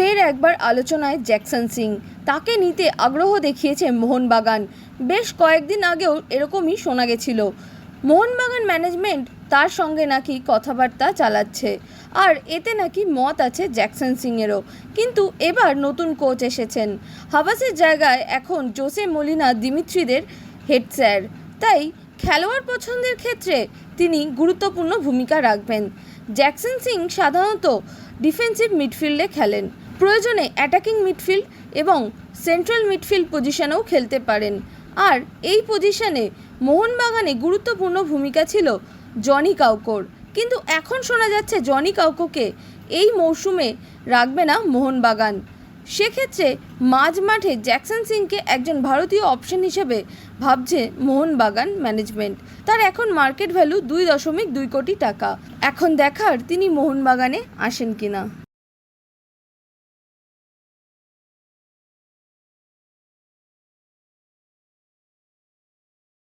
একবার আলোচনায় জ্যাকসন সিং। তাকে নিতে আগ্রহ দেখিয়েছে মোহনবাগান। বেশ কয়েকদিন আগেও এরকমই শোনা গেছিল। মোহনবাগান ম্যানেজমেন্ট তার সঙ্গে নাকি কথাবার্তা চালাচ্ছে। আর এতে নাকি মত আছে জ্যাকসন সিংয়েরও। কিন্তু এবার নতুন কোচ এসেছেন। হাবাসের জায়গায় এখন জোসে মলিনা দিমিত্রিদের হেড স্যার। তাই খেলোয়াড় পছন্দের ক্ষেত্রে তিনি গুরুত্বপূর্ণ ভূমিকা রাখবেন। জ্যাকসন সিং সাধারণত ডিফেন্সিভ মিডফিল্ডে খেলেন। প্রয়োজনে অ্যাটাকিং মিডফিল্ড এবং সেন্ট্রাল মিডফিল্ড পজিশনেও খেলতে পারেন। আর এই পজিশনে মোহনবাগানে গুরুত্বপূর্ণ ভূমিকা ছিল জনি কাউকোর। কিন্তু এখন শোনা যাচ্ছে জনি কাউকোকে এই মৌসুমে রাখবে না মোহনবাগান। সেক্ষেত্রে মাঝ মাঠে জ্যাকসন সিংকে একজন ভারতীয় অপশন হিসেবে ভাবছে মোহনবাগান ম্যানেজমেন্ট তার এখন মার্কেট ভ্যালু দুই দশমিক দুই কোটি টাকা। এখন দেখার তিনি মোহনবাগানে আসেন কিনা।